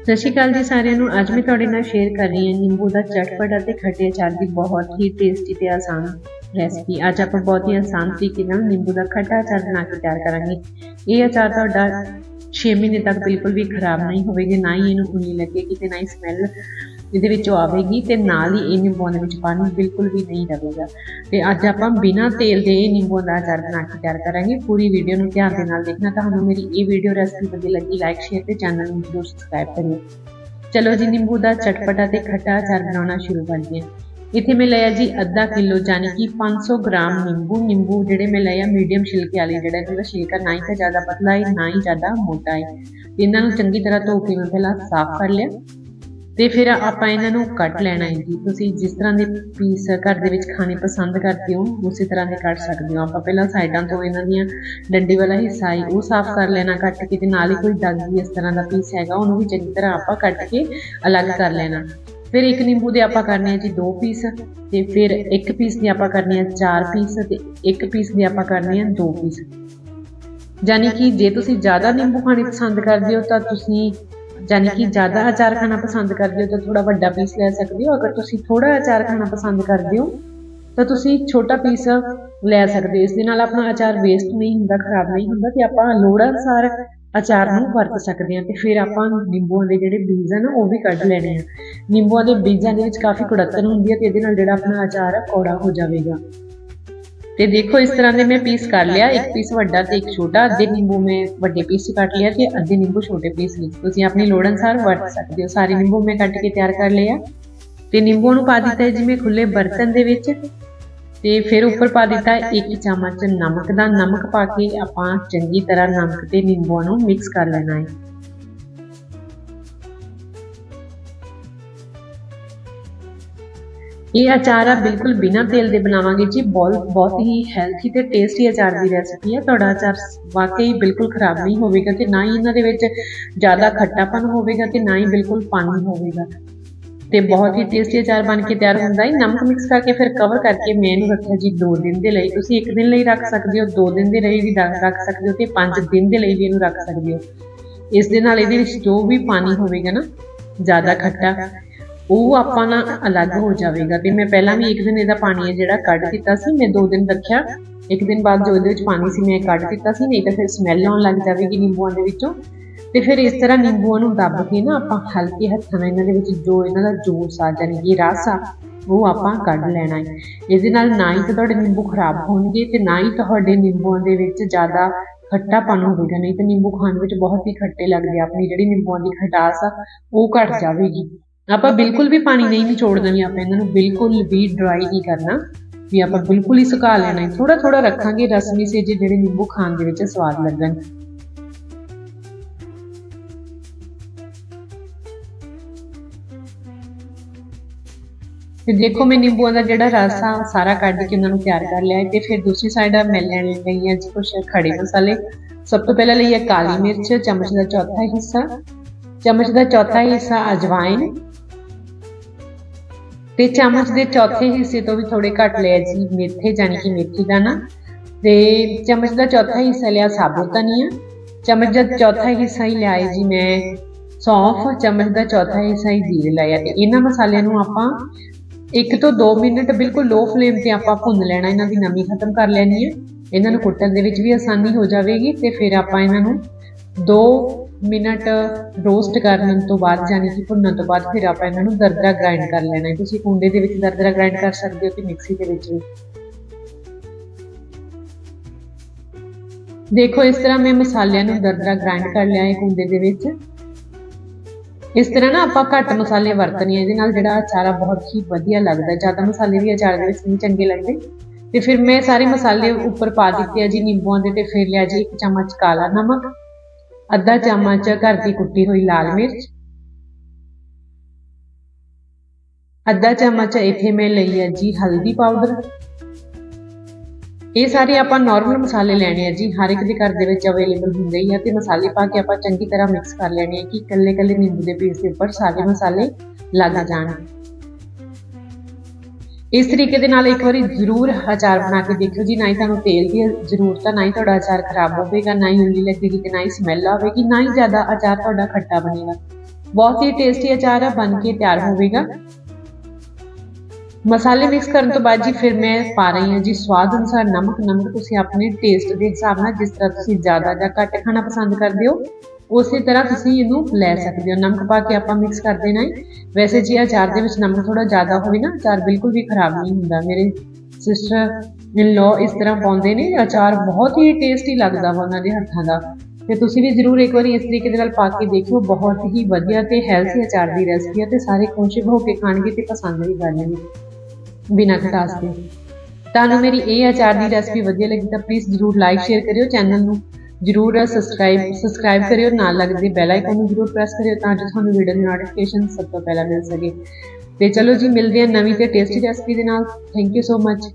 ਸਤਿ ਸ਼੍ਰੀ ਅਕਾਲ ਜੀ ਸਾਰਿਆਂ ਨੂੰ। ਅੱਜ ਮੈਂ ਤੁਹਾਡੇ ਨਾਲ ਸ਼ੇਅਰ ਕਰ ਰਹੀ ਹਾਂ ਨਿੰਬੂ ਦਾ ਚਟਪਟ ਅਤੇ ਖੱਟੇ ਅਚਾਰ ਦੀ ਬਹੁਤ ਹੀ ਟੇਸਟੀ ਤੇ ਆਸਾਨ ਰੈਸਪੀ ਅੱਜ ਆਪਾਂ ਬਹੁਤ ਹੀ ਆਸਾਨ ਤਰੀਕੇ ਨਾਲ ਨਿੰਬੂ ਦਾ ਖੱਟਾ ਅਚਾਰ ਬਣਾ ਕੇ ਤਿਆਰ ਕਰਾਂਗੇ। ਇਹ ਅਚਾਰ ਤੁਹਾਡਾ 6 ਮਹੀਨੇ ਤੱਕ ਬਿਲਕੁਲ ਵੀ ਖਰਾਬ ਨਹੀਂ ਹੋਵੇਗਾ, ਨਾ ਹੀ ਇਹਨੂੰ ਉਨੀ ਲੱਗੇਗੀ ਤੇ ਨਾ ਹੀ ਸਮੈਲ ਇਹਦੇ ਉਹ ਆਵੇਗੀ ਤੇ ਨਾਲ ਹੀ ਇਹ ਨਿੰਬੂਆਂ ਦੇ ਵਿੱਚ ਪਾਣੀ ਬਿਲਕੁਲ ਵੀ ਨਹੀਂ ਰਹੇਗਾ ਤੇ ਅੱਜ ਆਪਾਂ ਬਿਨਾਂ ਤੇਲ ਦੇ ਇਹ ਨਿੰਬੂਆਂ ਦਾ ਅਚਾਰ ਬਣਾ ਕੇ ਤਿਆਰ ਕਰਾਂਗੇ। ਪੂਰੀ ਵੀਡੀਓ ਨੂੰ ਧਿਆਨ ਦੇ ਨਾਲ ਦੇਖਣਾ ਤੁਹਾਨੂੰ ਮੇਰੀ ਇਹ ਵੀਡੀਓ ਰੈਸਪੀ ਵਧੀਆ ਲੱਗੀ ਲਾਈਕ ਸ਼ੇਅਰ ਤੇ ਚੈਨਲ ਨੂੰ ਜ਼ਰੂਰ ਸਬਸਕ੍ਰਾਈਬ ਕਰਿਓ। ਚਲੋ ਜੀ, ਨਿੰਬੂ ਦਾ ਚਟਪਟਾ ਤੇ ਖੱਟਾ ਅਚਾਰ ਬਣਾਉਣਾ ਸ਼ੁਰੂ ਕਰਦੇ ਹਾਂ। ਇੱਥੇ ਮੈਂ ਲਿਆ ਜੀ ਅੱਧਾ ਕਿਲੋ ਯਾਨੀ ਕਿ 500 ਗ੍ਰਾਮ ਨਿੰਬੂ। ਨਿੰਬੂ ਜਿਹੜੇ ਮੈਂ ਲਿਆ ਮੀਡੀਅਮ ਛਿਲਕੇ ਵਾਲੇ, ਜਿਹੜਾ ਇਹਦਾ ਛਿਲਕਾ ਨਾ ਹੀ ਤਾਂ ਜ਼ਿਆਦਾ ਪਤਲਾ ਹੈ, ਨਾ ਹੀ ਜ਼ਿਆਦਾ ਮੋਟਾ ਹੈ। ਇਹਨਾਂ ਨੂੰ ਚੰਗੀ ਤਰ੍ਹਾਂ ਧੋ ਕੇ ਮੈਂ ਪਹਿਲਾਂ ਸਾਫ਼ ਕਰ ਲਿਆ। ਤੇ ਫਿਰ ਆਪਾਂ ਇਹਨਾਂ ਨੂੰ ਕੱਟ ਲੈਣਾ ਹੈ ਜੀ। ਤੁਸੀਂ ਜਿਸ ਤਰ੍ਹਾਂ ਦੇ ਪੀਸ ਘਰ ਦੇ ਵਿੱਚ ਖਾਣੇ ਪਸੰਦ ਕਰਦੇ ਹੋ, ਉਸੇ ਤਰ੍ਹਾਂ ਦੇ ਕੱਟ ਸਕਦੇ ਹੋ। ਆਪਾਂ ਪਹਿਲਾਂ ਸਾਈਡਾਂ ਤੋਂ ਇਹਨਾਂ ਦੀਆਂ ਡੰਡੀ ਵਾਲਾ ਹਿੱਸਾ ਹੈ, ਉਹ ਸਾਫ਼ ਕਰ ਲੈਣਾ ਕੱਟ ਕੇ ਤੇ ਨਾਲ ਹੀ ਕੋਈ ਦਾਗੀ ਇਸ ਤਰ੍ਹਾਂ ਦਾ ਪੀਸ ਹੈਗਾ, ਉਹਨੂੰ ਵੀ ਚੰਗੀ ਤਰ੍ਹਾਂ ਆਪਾਂ ਕੱਟ ਕੇ ਅਲੱਗ ਕਰ ਲੈਣਾ। ਫਿਰ ਇੱਕ ਨਿੰਬੂ ਦੇ ਆਪਾਂ ਕਰਨੇ ਆ ਜੀ ਦੋ ਪੀਸ ਤੇ ਫਿਰ ਇੱਕ ਪੀਸ ਦੇ ਆਪਾਂ ਕਰਨੇ ਆ ਚਾਰ ਪੀਸ ਤੇ ਇੱਕ ਪੀਸ ਦੇ ਆਪਾਂ ਕਰਨੇ ਆ ਦੋ ਪੀਸ ਯਾਨੀ ਕਿ ਜੇ ਤੁਸੀਂ ਜ਼ਿਆਦਾ ਨਿੰਬੂ ਖਾਣੇ ਪਸੰਦ ਕਰਦੇ ਹੋ ਤਾਂ ਤੁਸੀਂ ਯਾਨੀ ਕਿ ਜ਼ਿਆਦਾ ਅਚਾਰ ਖਾਣਾ ਪਸੰਦ ਕਰਦੇ ਹੋ ਤਾਂ ਥੋੜਾ ਵੱਡਾ ਪੀਸ ਲੈ ਸਕਦੇ ਹੋ। ਅਗਰ ਤੁਸੀਂ ਥੋੜਾ ਅਚਾਰ ਖਾਣਾ ਪਸੰਦ ਕਰਦੇ ਹੋ ਤਾਂ ਤੁਸੀਂ ਛੋਟਾ ਪੀਸ ਲੈ ਸਕਦੇ ਹੋ। ਇਸ ਦੇ ਨਾਲ ਆਪਣਾ ਅਚਾਰ ਵੇਸਟ ਨਹੀਂ ਹੁੰਦਾ ਖਰਾਬ ਨਹੀਂ ਹੁੰਦਾ ਤੇ ਆਪਾਂ ਲੋੜ ਅਨੁਸਾਰ ਅਚਾਰ ਨੂੰ ਵਰਤ ਸਕਦੇ ਹਾਂ ਤੇ ਫਿਰ ਆਪਾਂ ਨਿੰਬੂਆਂ ਦੇ ਜਿਹੜੇ ਬੀਜ ਹਨ ਉਹ ਵੀ ਕੱਢ ਲੈਣੇ ਆ। ਨਿੰਬੂਆਂ ਦੇ ਬੀਜਾਂ ਦੇ ਵਿੱਚ ਕਾਫੀ ਕੁੜੱਤਣ ਹੁੰਦੀ ਹੈ ਤੇ ਇਹਦੇ ਨਾਲ ਜਿਹੜਾ ਆਪਣਾ ਅਚਾਰ ਹੈ ਕੌੜਾ ਹੋ ਜਾਵੇਗਾ। ਤੇ ਦੇਖੋ, ਇਸ ਤਰ੍ਹਾਂ ਦੇ ਮੈਂ ਪੀਸ ਕਰ ਲਿਆ। ਇੱਕ ਪੀਸ ਵੱਡਾ ਤੇ ਇੱਕ ਛੋਟਾ। ਅੱਧੇ ਨਿੰਬੂ ਮੈਂ ਵੱਡੇ ਪੀਸ ਚ ਕੱਟ ਲਿਆ ਤੇ ਅੱਧੇ ਨਿੰਬੂ ਛੋਟੇ ਪੀਸ ਵਿੱਚ। ਤੁਸੀਂ ਆਪਣੀ ਲੋੜ ਅਨੁਸਾਰ ਵਰਤ ਸਕਦੇ ਹੋ। ਸਾਰੇ ਨਿੰਬੂ ਮੈਂ ਕੱਟ ਕੇ ਤਿਆਰ ਕਰ ਲਿਆ ਤੇ ਨਿੰਬੂ ਨੂੰ ਪਾ ਦਿੱਤਾ ਹੈ ਜਿਵੇਂ ਖੁੱਲੇ ਬਰਤਨ ਦੇ ਵਿੱਚ। ਤੇ ਫਿਰ ਉੱਪਰ ਪਾ ਦਿੱਤਾ ਇੱਕ ਚਮਚ ਨਮਕ ਦਾ। ਨਮਕ ਪਾ ਕੇ ਆਪਾਂ ਚੰਗੀ ਤਰ੍ਹਾਂ ਨਮਕ ਤੇ ਨਿੰਬੂਆਂ ਨੂੰ ਮਿਕਸ ਕਰ ਲੈਣਾ ਹੈ। ਇਹ ਅਚਾਰ ਆ, ਬਿਲਕੁਲ ਬਿਨਾਂ ਤੇਲ ਦੇ ਬਣਾਵਾਂਗੇ ਜੀ। ਬਹੁਤ ਬਹੁਤ ਹੀ ਹੈਲਥੀ ਤੇ ਟੇਸਟੀ ਅਚਾਰ ਦੀ ਰੈਸਪੀ ਹੈ ਤੁਹਾਡਾ ਅਚਾਰ ਵਾਕਈ ਬਿਲਕੁਲ ਖਰਾਬ ਨਹੀਂ ਹੋਵੇਗਾ ਤੇ ਨਾ ਹੀ ਇਹਨਾਂ ਦੇ ਵਿੱਚ ਜ਼ਿਆਦਾ ਖੱਟਾਪਨ ਹੋਵੇਗਾ ਤੇ ਨਾ ਹੀ ਬਿਲਕੁਲ ਪਾਣੀ ਹੋਵੇਗਾ। ਤੇ ਬਹੁਤ ਹੀ ਟੇਸਟੀ ਅਚਾਰ ਬਣ ਕੇ ਤਿਆਰ ਹੁੰਦਾ ਹੈ। ਨਮਕ ਮਿਕਸ ਕਰਕੇ ਫਿਰ ਕਵਰ ਕਰਕੇ ਮੈਂ ਇਹਨੂੰ ਰੱਖਿਆ ਜੀ 2 ਦਿਨ ਦੇ ਲਈ। ਤੁਸੀਂ 1 ਦਿਨ ਲਈ ਰੱਖ ਸਕਦੇ ਹੋ 2 ਦਿਨ ਦੇ ਲਈ ਵੀ ਰੱਖ ਸਕਦੇ ਹੋ ਤੇ 5 ਦਿਨ ਦੇ ਲਈ ਵੀ ਇਹਨੂੰ ਰੱਖ ਸਕਦੇ ਹੋ। ਇਸ ਦੇ ਨਾਲ ਇਹਦੇ ਵਿੱਚ ਜੋ ਵੀ ਪਾਣੀ ਹੋਵੇਗਾ ਨਾ, ਜ਼ਿਆਦਾ ਖੱਟਾ ਉਹ ਆਪਾਂ ਨਾ ਅਲੱਗ ਹੋ ਜਾਵੇਗਾ ਤੇ ਮੈਂ ਪਹਿਲਾਂ ਵੀ ਇੱਕ ਦਿਨ ਇਹਦਾ ਪਾਣੀ ਹੈ ਜਿਹੜਾ ਕੱਢ ਦਿੱਤਾ ਸੀ, ਮੈਂ ਦੋ ਦਿਨ ਰੱਖਿਆ। ਇੱਕ ਦਿਨ ਬਾਅਦ ਜੋ ਇਹਦੇ ਵਿੱਚ ਪਾਣੀ ਸੀ, ਮੈਂ ਕੱਢ ਦਿੱਤਾ ਸੀ, ਨਹੀਂ ਤਾਂ ਫਿਰ ਸਮੈਲ ਆਉਣ ਲੱਗ ਜਾਵੇਗੀ ਨਿੰਬੂਆਂ ਦੇ ਵਿੱਚੋਂ। ਤੇ ਫਿਰ ਇਸ ਤਰ੍ਹਾਂ ਨਿੰਬੂਆਂ ਨੂੰ ਦੱਬ ਕੇ ਨਾ ਆਪਾਂ ਹਲਕੇ ਹੱਥਾਂ ਨਾਲ ਇਹਨਾਂ ਦੇ ਵਿੱਚ ਜੋ ਇਹਨਾਂ ਦਾ ਜੂਸ ਆ ਜਾਣੀ ਕਿ ਰਸ ਆ, ਉਹ ਆਪਾਂ ਕੱਢ ਲੈਣਾ ਹੈ। ਇਹਦੇ ਨਾਲ ਨਾ ਹੀ ਤਾਂ ਤੁਹਾਡੇ ਨਿੰਬੂ ਖਰਾਬ ਹੋਣਗੇ ਤੇ ਨਾ ਹੀ ਤੁਹਾਡੇ ਨਿੰਬੂਆਂ ਦੇ ਵਿੱਚ ਜ਼ਿਆਦਾ ਖੱਟਾਪਨ ਹੋਵੇਗਾ ਨਹੀਂ ਤਾਂ ਨਿੰਬੂ ਖਾਣ ਵਿੱਚ ਬਹੁਤ ਹੀ ਖੱਟੇ ਲੱਗਦੇ ਆਪਣੀ ਜਿਹੜੀ ਨਿੰਬੂਆਂ ਦੀ ਖਟਾਸ ਆ, ਉਹ ਘਟ ਜਾਵੇਗੀ। ਆਪਾਂ ਬਿਲਕੁਲ ਵੀ ਪਾਣੀ ਨਹੀਂ ਨਿਚੋੜਨਾ ਵੀ ਆਪਾਂ ਇਹਨਾਂ ਨੂੰ ਬਿਲਕੁਲ ਵੀ ਡਰਾਈ ਨਹੀਂ ਕਰਨਾ। ਵੀ ਆਪਾਂ ਬਿਲਕੁਲ ਹੀ ਸੁਕਾ ਲੈਣਾ। ਹੈ ਥੋੜਾ ਥੋੜਾ ਰੱਖਾਂਗੇ ਰਸਮੀ ਸੇ ਜਿਹੜੇ ਨਿੰਬੂ ਖਾਣ ਦੇ ਵਿੱਚ ਸਵਾਦ ਲੱਗਣ। ਤੇ ਦੇਖੋ ਮੈਂ ਨਿੰਬੂਆਂ ਦਾ ਜਿਹੜਾ ਰਸ ਆ ਸਾਰਾ ਕੱਢ ਕੇ ਉਹਨਾਂ ਨੂੰ ਤਿਆਰ ਕਰ ਲਿਆ ਤੇ ਫਿਰ ਦੂਸਰੀ ਸਾਈਡ ਆ ਮੈਂ ਲੈਣ ਲਈ ਹੈ ਜੀ ਕੁਝ ਖੜੇ ਮਸਾਲੇ। ਸਭ ਤੋਂ ਪਹਿਲਾਂ ਲਈ ਹੈ ਕਾਲੀ ਮਿਰਚ ਚਮਚ ਦਾ ਚੌਥਾ ਹਿੱਸਾ। ਚਮਚ ਦਾ ਚੌਥਾ ਹਿੱਸਾ ਅਜਵਾਇਨ ਤੇ ਚਮਚ ਦੇ ਚੌਥੇ ਹਿੱਸੇ ਤੋਂ ਵੀ ਥੋੜੇ ਘੱਟ ਲਿਆ ਜੀ, ਮੇਥੇ ਜਾਨੀ ਕਿ ਮੇਥੀ ਦਾਣਾ ਤੇ ਚਮਚ ਦਾ ਚੌਥਾ ਹਿੱਸਾ ਲਿਆ ਸਾਬੂਤ ਧਨੀਆ ਚਮਚ ਦਾ ਚੌਥਾ ਹਿੱਸਾ ਹੀ ਲਿਆ ਜੀ ਮੈਂ ਸੌਂਫ, ਚਮਚ ਦਾ ਚੌਥਾ ਹਿੱਸਾ ਹੀ ਜੀਰੇ ਲਾਇਆ ਤੇ ਇਹਨਾਂ ਮਸਾਲਿਆਂ ਨੂੰ ਆਪਾਂ ਇੱਕ ਤੋਂ 2 ਮਿੰਟ ਬਿਲਕੁਲ ਲੋ ਫਲੇਮ ਤੇ ਆਪਾਂ ਭੁੰਨ ਲੈਣਾ, ਇਹਨਾਂ ਦੀ ਨਮੀ ਖਤਮ ਕਰ ਲੈਣੀ ਹੈ ਇਹਨਾਂ ਨੂੰ ਕੁੱਟਣ ਦੇ ਵਿੱਚ ਵੀ ਆਸਾਨੀ ਹੋ ਜਾਵੇਗੀ ਤੇ ਫਿਰ ਆਪਾਂ ਇਹਨਾਂ ਨੂੰ 2 ਮਿੰਟ ਰੋਸਟ ਕਰਨ ਤੋਂ ਬਾਅਦ ਯਾਨੀ ਕਿ ਭੁੰਨਣ ਤੋਂ ਬਾਅਦ ਫਿਰ ਆਪਾਂ ਇਹਨਾਂ ਨੂੰ ਦਰਦਰਾ ਗ੍ਰਾਈਂਡ ਕਰ ਲੈਣਾ ਹੈ। ਤੁਸੀਂ ਕੁੰਡੇ ਦੇ ਵਿੱਚ ਦਰਦਰਾ ਗ੍ਰਾਈਂਡ ਕਰ ਸਕਦੇ ਹੋ ਤੇ ਮਿਕਸੀ ਦੇ ਵਿੱਚ ਵੀ। ਦੇਖੋ, ਇਸ ਤਰ੍ਹਾਂ ਮੈਂ ਮਸਾਲਿਆਂ ਨੂੰ ਦਰਦਰਾ ਗ੍ਰਾਈਂਡ ਕਰ ਲਿਆ ਹੈ ਕੁੰਡੇ ਦੇ ਵਿੱਚ। ਇਸ ਤਰ੍ਹਾਂ ਨਾ ਆਪਾਂ ਘੱਟ ਮਸਾਲੇ ਵਰਤਣੇ ਆ। ਇਹਦੇ ਨਾਲ ਜਿਹੜਾ ਅਚਾਰ ਆ ਬਹੁਤ ਹੀ ਵਧੀਆ ਲੱਗਦਾ। ਜ਼ਿਆਦਾ ਮਸਾਲੇ ਵੀ ਅਚਾਰ ਦੇ ਵਿੱਚ ਨਹੀਂ ਚੰਗੇ ਲੱਗਦੇ। ਤੇ ਫਿਰ ਮੈਂ ਸਾਰੇ ਮਸਾਲੇ ਉੱਪਰ ਪਾ ਦਿੱਤੇ ਆ ਜੀ, ਨਿੰਬੂਆਂ ਦੇ ਤੇ ਫਿਰ ਲਿਆ ਜੀ, ਇੱਕ ਚਮਚ ਕਾਲਾ ਨਮਕ। ਅੱਧਾ ਚਮਚ ਘਰ ਦੀ ਕੁੱਟੀ ਹੋਈ ਲਾਲ ਮਿਰਚ। ਅੱਧਾ ਚਮਚ ਇੱਥੇ ਮੈਂ ਲਈ ਹੈ ਜੀ ਹਲਦੀ ਪਾਊਡਰ। ਇਹ ਸਾਰੇ ਆਪਾਂ ਨਾਰਮਲ ਮਸਾਲੇ ਲੈਣੇ ਆ ਜੀ, ਹਰ ਇੱਕ ਦੇ ਘਰ ਦੇ ਵਿੱਚ ਅਵੇਲੇਬਲ ਹੁੰਦੇ ਹੀ ਆ ਤੇ ਮਸਾਲੇ ਪਾ ਕੇ ਆਪਾਂ ਚੰਗੀ ਤਰ੍ਹਾਂ ਮਿਕਸ ਕਰ ਲੈਣੇ ਆ ਕਿ ਇਕੱਲੇ ਇਕੱਲੇ ਨਿੰਬੂ ਦੇ ਪੀਸ ਦੇ ਉੱਪਰ ਸਾਰੇ ਮਸਾਲੇ ਲੱਗ ਜਾਣ। ਇਸ ਤਰੀਕੇ ਦੇ ਨਾਲ ਇੱਕ ਵਾਰੀ ਜ਼ਰੂਰ ਅਚਾਰ ਬਣਾ ਕੇ ਦੇਖਿਓ ਜੀ, ਨਾ ਹੀ ਤੁਹਾਨੂੰ ਤੇਲ ਦੀ ਜ਼ਰੂਰਤ ਆ ਨਾ ਹੀ ਤੁਹਾਡਾ ਅਚਾਰ ਖਰਾਬ ਹੋਵੇਗਾ, ਨਾ ਹੀ ਉੰਗਲੀ ਲੱਗੇਗੀ ਤੇ ਨਾ ਹੀ ਸਮੈਲ ਆਵੇਗੀ, ਨਾ ਹੀ ਜ਼ਿਆਦਾ ਅਚਾਰ ਤੁਹਾਡਾ ਖੱਟਾ ਬਣੇਗਾ। ਬਹੁਤ ਹੀ ਟੇਸਟੀ ਅਚਾਰ ਆ, ਬਣ ਕੇ ਤਿਆਰ ਹੋਵੇਗਾ। ਮਸਾਲੇ ਮਿਕਸ ਕਰਨ ਤੋਂ ਬਾਅਦ ਜੀ ਫਿਰ ਮੈਂ ਪਾ ਰਹੀ ਹਾਂ ਜੀ ਸਵਾਦ ਅਨੁਸਾਰ ਨਮਕ। ਨਮਕ ਤੁਸੀਂ ਆਪਣੇ ਟੇਸਟ ਦੇ ਹਿਸਾਬ ਨਾਲ ਜਿਸ ਤਰ੍ਹਾਂ ਤੁਸੀਂ ਜ਼ਿਆਦਾ ਜਾਂ ਘੱਟ ਖਾਣਾ ਪਸੰਦ ਕਰਦੇ ਹੋ ਉਸੇ ਤਰ੍ਹਾਂ ਤੁਸੀਂ ਇਹਨੂੰ ਲੈ ਸਕਦੇ ਹੋ। ਨਮਕ ਪਾ ਕੇ ਆਪਾਂ ਮਿਕਸ ਕਰ ਦੇਣਾ ਹੈ। ਵੈਸੇ ਜੇ ਅਚਾਰ ਦੇ ਵਿੱਚ ਨਮਕ ਥੋੜਾ ਜ਼ਿਆਦਾ ਹੋਵੇ ਨਾ ਅਚਾਰ ਬਿਲਕੁਲ ਵੀ ਖਰਾਬ ਨਹੀਂ ਹੁੰਦਾ। ਮੇਰੇ ਸਿਸਟਰ ਇਨ ਲੋ ਇਸ ਤਰ੍ਹਾਂ ਪਾਉਂਦੇ ਨੇ, ਅਚਾਰ ਬਹੁਤ ਹੀ ਟੇਸਟੀ ਲੱਗਦਾ ਵਾ ਉਹਨਾਂ ਦੇ ਹੱਥਾਂ ਦਾ। ਤੇ ਤੁਸੀਂ ਵੀ ਜ਼ਰੂਰ ਇੱਕ ਵਾਰੀ ਇਸ ਤਰੀਕੇ ਦੇ ਨਾਲ ਪਾ ਕੇ ਦੇਖਿਓ। ਬਹੁਤ ਹੀ ਵਧੀਆ ਤੇ ਹੈਲਥੀ ਅਚਾਰ ਦੀ ਰੈਸਪੀ ਹੈ ਤੇ ਸਾਰੇ ਖੁਸ਼ ਹੋ ਕੇ ਖਾਣਗੇ ਤੇ ਪਸੰਦ ਵੀ ਕਰਨਗੇ ਬਿਨਾਂ ਖਟਾਸ ਦੇ। ਤੁਹਾਨੂੰ ਮੇਰੀ ਇਹ ਅਚਾਰ ਦੀ ਰੈਸਪੀ ਵਧੀਆ ਲੱਗੀ ਤਾਂ ਪਲੀਜ਼ ਜਰੂਰ ਲਾਈਕ ਸ਼ੇਅਰ ਕਰਿਓ। ਚੈਨਲ ਨੂੰ ਜਰੂਰ ਸਬਸਕ੍ਰਾਈਬ ਸਬਸਕ੍ਰਾਈਬ ਕਰਿਓ, ਨਾਲ ਲੱਗਦੇ ਬੈਲ ਆਈਕਨ ਨੂੰ ਜਰੂਰ ਪ੍ਰੈਸ ਕਰਿਓ ਤਾਂ ਜੋ ਤੁਹਾਨੂੰ ਵੀਡੀਓ ਦੀ ਨੋਟੀਫਿਕੇਸ਼ਨ ਸਭ ਤੋਂ ਪਹਿਲਾਂ ਮਿਲ ਸਕੇ। ਤੇ ਚਲੋ ਜੀ, ਮਿਲਦੇ ਹਾਂ ਨਵੀਂ ਤੇ ਟੇਸਟੀ ਰੈਸਪੀ ਦੇ ਨਾਲ। Thank you so much